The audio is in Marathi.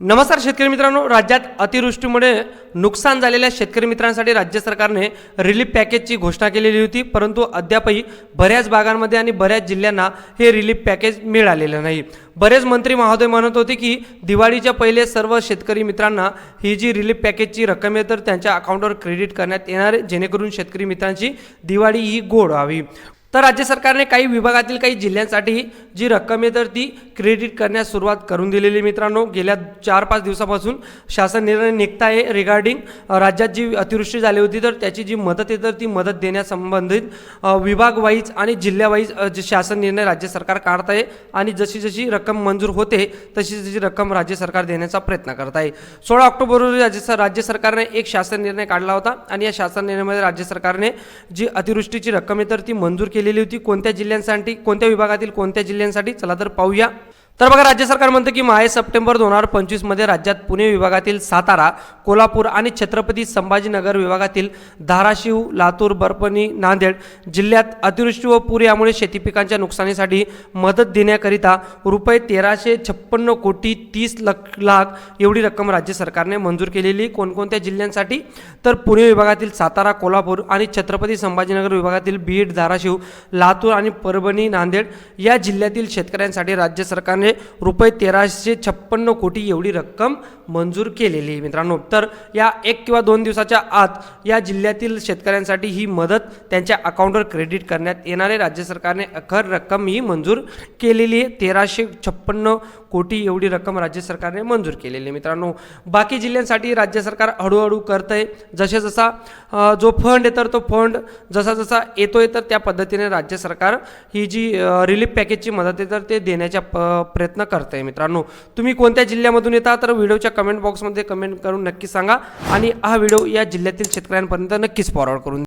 नमस्कार शेतकरी मित्रांनो. राज्यात अतिवृष्टीमुळे नुकसान झालेल्या शेतकरी मित्रांसाठी राज्य सरकारने रिलीफ पॅकेजची घोषणा केलेली होती. परंतु अद्यापही बऱ्याच भागांमध्ये आणि बऱ्याच जिल्ह्यांना हे रिलीफ पॅकेज मिळालेलं नाही. बरेच मंत्री महोदय म्हणत होते की दिवाळीच्या पहिले सर्व शेतकरी मित्रांना ही जी रिलीफ पॅकेजची रक्कम आहे तर त्यांच्या अकाउंटवर क्रेडिट करण्यात येणार आहे. जेणेकरून शेतकरी मित्रांची दिवाळी ही गोड व्हावी. तर राज्य सरकारने काही विभागातील काही जिल्ह्यांसाठी जी रक्कम आहे तर ती क्रेडिट करण्यास सुरुवात करून दिलेली मित्रांनो. गेल्या चार पाच दिवसापासून शासन निर्णय निघत आहे रिगार्डिंग राज्यात जी अतिवृष्टी झाली होती तर त्याची जी मदत आहे तर ती मदत देण्यासंबंधित विभागवाईज विभाग वाईज आणि जिल्ह्यावाईज जे शासन निर्णय राज्य सरकार काढत आहे आणि जशी जशी रक्कम मंजूर होते तशी तशी रक्कम राज्य सरकार देण्याचा प्रयत्न करत आहे. सोळा ऑक्टोबर रोजी राज्य स- राज्य सरकारने एक शासन निर्णय काढला होता आणि या शासन निर्णयामध्ये राज्य सरकारने जी अतिवृष्टीची रक्कम आहे तर ती मंजूर केली केलेली होती. कोणत्या जिल्ह्यांसाठी कोणत्या विभागातील कोणत्या जिल्ह्यांसाठी? चला तर पाहूया. तर बघा राज्य सरकार म्हणतं की माहे सप्टेंबर दोन हजार पंचवीसमध्ये राज्यात पुणे विभागातील सातारा कोल्हापूर आणि छत्रपती संभाजीनगर विभागातील धाराशिव लातूर बरपणी नांदेड जिल्ह्यात अतिवृष्टी व पूर यामुळे शेती पिकांच्या नुकसानीसाठी मदत देण्याकरिता रुपये तेराशे छप्पन्न कोटी तीस लख लाख एवढी रक्कम राज्य सरकारने मंजूर केलेली कोणकोणत्या जिल्ह्यांसाठी? तर पुणे विभागातील सातारा कोल्हापूर आणि छत्रपती संभाजीनगर विभागातील बीड धाराशिव लातूर आणि परभणी नांदेड या जिल्ह्यातील शेतकऱ्यांसाठी राज्य सरकारने रुपये तेराशे छप्पन्न कोटी एवढी रक्कम मंजूर केलेली आहे. मित्रांनो तर या एक किंवा दोन दिवसाच्या आत या जिल्ह्यातील शेतकऱ्यांसाठी ही मदत त्यांच्या अकाउंटवर क्रेडिट करण्यात येणार आहे. राज्य सरकारने अखर रक्कम ही मंजूर केलेली आहे. तेराशे छप्पन्न कोटी एवढी रक्कम राज्य सरकारने मंजूर केलेली आहे. मित्रांनो बाकी जिल्ह्यांसाठी राज्य सरकार हळूहळू करत आहे जसे जसा जो फंड आहे तर तो फंड जसा जसा येतोय तर त्या पद्धतीने राज्य सरकार ही जी रिलीफ पॅकेजची मदत आहे तर ते देण्याच्या प- प्रयत्न करत आहे मित्रांनो. तुम्ही कोणत्या जिल्ह्यामधून येता तर व्हिडिओच्या कमेंट बॉक्समध्ये कमेंट करून नक्की सांगा आणि हा व्हिडिओ या जिल्ह्यातील शेतकऱ्यांपर्यंत नक्कीच फॉरवर्ड करून